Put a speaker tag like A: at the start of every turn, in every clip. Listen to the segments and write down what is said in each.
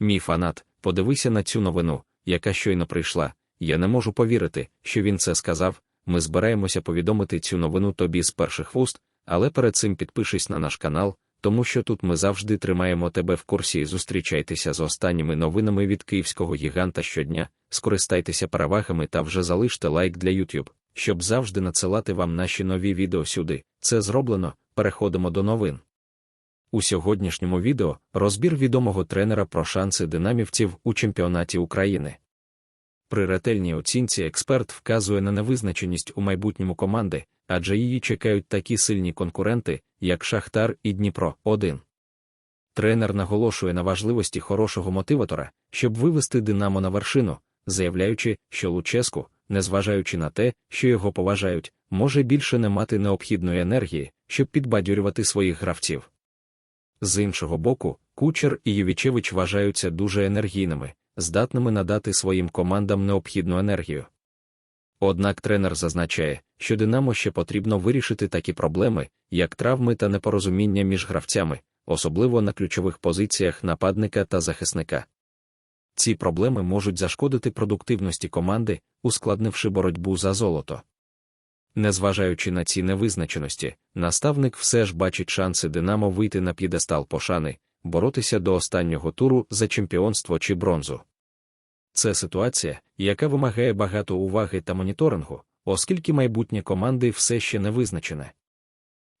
A: Мій фанат, подивися на цю новину, яка щойно прийшла. Я не можу повірити, що він це сказав. Ми збираємося повідомити цю новину тобі з перших вуст, але перед цим підпишись на наш канал, тому що тут ми завжди тримаємо тебе в курсі і зустрічайтеся з останніми новинами від київського гіганта щодня, скористайтеся перевагами та вже залиште лайк для YouTube, щоб завжди надсилати вам наші нові відео сюди. Це зроблено, переходимо до новин. У сьогоднішньому відео розбір відомого тренера про шанси динамівців у чемпіонаті України. При ретельній оцінці експерт вказує на невизначеність у майбутньому команди, адже її чекають такі сильні конкуренти, як Шахтар і Дніпро 1. Тренер наголошує на важливості хорошого мотиватора, щоб вивести Динамо на вершину, заявляючи, що Луческу, незважаючи на те, що його поважають, може більше не мати необхідної енергії, щоб підбадьорювати своїх гравців. З іншого боку, Кучер і Євічевич вважаються дуже енергійними, здатними надати своїм командам необхідну енергію. Однак тренер зазначає, що Динамо ще потрібно вирішити такі проблеми, як травми та непорозуміння між гравцями, особливо на ключових позиціях нападника та захисника. Ці проблеми можуть зашкодити продуктивності команди, ускладнивши боротьбу за золото. Незважаючи на ці невизначеності, наставник все ж бачить шанси Динамо вийти на п'єдестал пошани, боротися до останнього туру за чемпіонство чи бронзу. Це ситуація, яка вимагає багато уваги та моніторингу, оскільки майбутнє команди все ще не визначене.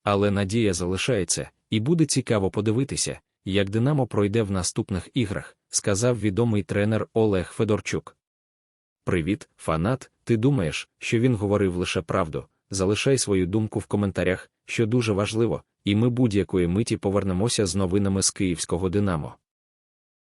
A: Але надія залишається, і буде цікаво подивитися, як Динамо пройде в наступних іграх, сказав відомий тренер Олег Федорчук. Привіт, фанат. Ти думаєш, що він говорив лише правду? Залишай свою думку в коментарях, що дуже важливо, і ми будь-якої миті повернемося з новинами з київського Динамо.